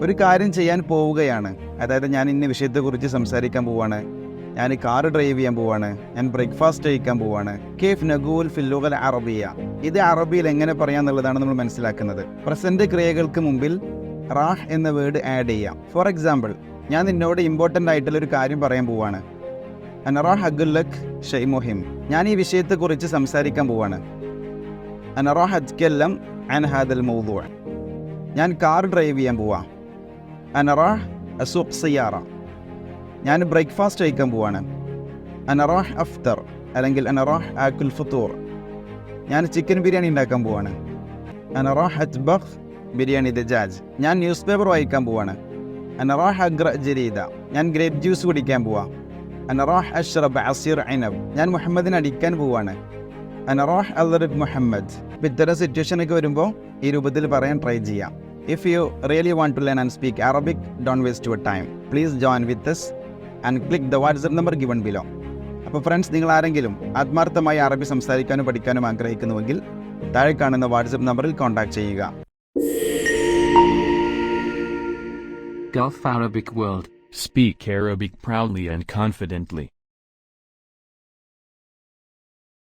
ഒരു കാര്യം ചെയ്യാൻ പോവുകയാണ്. അതായത് ഞാൻ ഇന്ന വിഷയത്തെക്കുറിച്ച് സംസാരിക്കാൻ പോവാണ്. ഞാൻ കാർ ഡ്രൈവ് ചെയ്യാൻ പോവാണ്. ഞാൻ ബ്രേക്ക്ഫാസ്റ്റ് കഴിക്കാൻ പോവാണ്. കേഫ് നഗൂൽ ഫില്ലുകൾ അറബിയ ഇത് അറബിയിൽ എങ്ങനെ പറയാന്നുള്ളതാണ് നമ്മൾ മനസ്സിലാക്കുന്നത്. പ്രസന്റ് ക്രിയകൾക്ക് മുമ്പിൽ റാഹ് എന്ന വേർഡ് ആഡ് ചെയ്യാം. ഫോർ എക്സാമ്പിൾ ഞാൻ നിന്നോട് ഇമ്പോർട്ടന്റ് ആയിട്ടുള്ള ഒരു കാര്യം പറയാൻ പോവാണ്. അനറാഹ് ലക് ഷെയ് മൊഹിം. ഞാൻ ഈ വിഷയത്തെക്കുറിച്ച് സംസാരിക്കാൻ പോവാണ്. അനറാഹ് ഹജ്കെല്ലം അൻ ഹാദൽ മൗദു. ഞാൻ കാർ ഡ്രൈവ് ചെയ്യാൻ പോവാ. അനറാഹ് അസുഖ് സിയാറ ഞാൻ ബ്രേക്ക്ഫാസ്റ്റ് കഴിക്കാൻ പോവാണ് അനറാഹ് അഫ്തർ അല്ലെങ്കിൽ അനറാഹ് ആക്കുൽ ഫുത്തൂർ ഞാൻ ചിക്കൻ ബിരിയാണി ഉണ്ടാക്കാൻ പോവാണ് അനറാഹ് അജ്ബഖ് ബിരിയാണി ദജാജ് ഞാൻ ന്യൂസ് പേപ്പർ വായിക്കാൻ പോവാണ് അനറാഹ് അഗ്ര ജരീദ ഞാൻ ഗ്രേപ്പ് ജ്യൂസ് കുടിക്കാൻ പോവാ അനറാഹ് അഷ്റബ് അസീർ ഐനബ് ഞാൻ മുഹമ്മദിനെ അടിക്കാൻ പോവാണ് അനറാഹ് അൽറിബ് മുഹമ്മദ് ഇപ്പം ഇത്തരം സിറ്റുവേഷനൊക്കെ വരുമ്പോൾ ഈ രൂപത്തിൽ പറയാൻ ട്രൈ ചെയ്യാം if you really want to learn and speak Arabic don't waste your time please join with us and click the WhatsApp number given below അപ്പോൾ ഫ്രണ്ട്സ് നിങ്ങൾ ആരെങ്കിലും ആത്മാർത്ഥമായി അറബി സംസാരിക്കാനും പഠിക്കാനും ആഗ്രഹിക്കുന്നുവെങ്കിൽ താഴെ കാണുന്ന വാട്സ്ആപ്പ് നമ്പറിൽ കോൺടാക്ട് ചെയ്യുക Gulf Arabic World. Speak Arabic proudly and confidently.